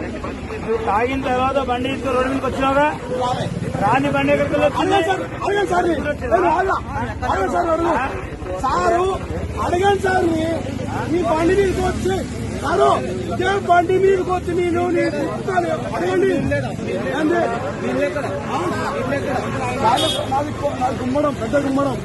నువ్వు తాగిన తర్వాత బండి తీసుకుని రోడ్డు మీదకి వచ్చినావుగా రాని బండి ఎక్కడికి సార్. అడగండి సార్ నీ బండి మీదకి వచ్చి. సారు ఇదే బండి మీదకి వచ్చి నేను నేను. అడగండి. గుమ్మడం పెద్ద గుమ్మడం.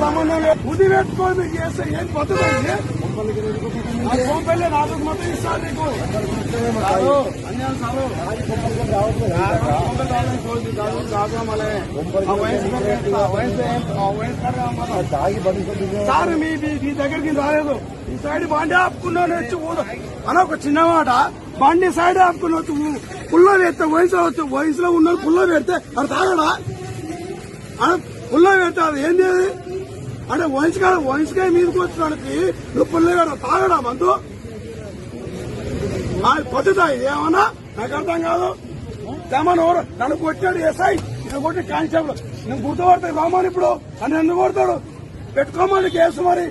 సంబంధం లేదు. పెట్టుకొని మీకు చేస్తే ఏం పద్ధతి? అండి ఆ నాలుగు మొత్తం ఇస్తాను నీకు. అన్యాయం సారు. సార్ మీ మీ- దగ్గరికి రాలేదు. ఈ సైడ్ బండి ఆపుకున్నాను వచ్చి అని ఒక చిన్న మాట. బండి సైడ్ ఆపుకుని వచ్చి పుల్లో పెడితే వయసులో వచ్చి వయసులో ఉన్న పుల్లో పెడితే అది తాగడా? పుల్లో పెడితే అది ఏంది అంటే వంశకాయ వంశకాయ మీదకి వచ్చినానికి నువ్వు పుల్లగాడు తాగడా మందు? ఆ పద్ధతి ఏమన్నా? నాకు అర్థం కాదు. తెమ్మని ఎవరు? నన్ను కొట్టాడు ఎస్ఐ. నేను కొట్టి కానిస్టేబుల్. నువ్వు గుర్తుపడతాయి రామని ఇప్పుడు. అని ఎందుకు కొడతాడు? పెట్టుకోమని కేసు మరి.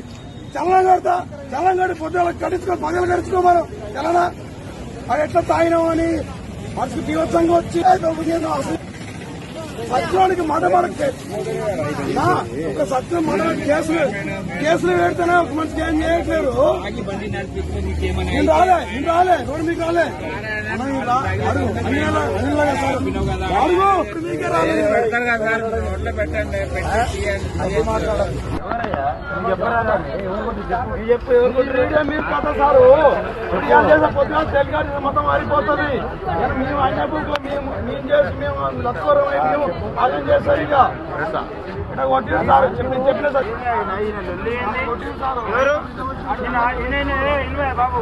చల్లం కడతా. చల్లం కడి పొద్దున కడుచుకో పగలు కడుచుకోమను తెలనా అది ఎట్లా తాగినామని మనసుకు తీవ్రంగా వచ్చి సత్యానికి మడమడక ఒక సత్యం మడమ కేసులు కేసులు పెడితేనే ఒక మనిషికి ఏం చేయట్లేదు. నేను రాలే నేను రాలే రోడ్డు మీకు రాలే. అడుగు. అది మాట్లాడాలి. మీడియా మీరు కథ సారు. తెలుగు మొత్తం మారిపోతుంది మేము బుక్ మేము మేము చేసి మేము లత్వరం మేము అదే చేస్తారు ఇక ఇక్కడ కొట్టిన సార్. చెప్పి చెప్పిన సార్ కొట్టిన సార్ ఎవరు బాబు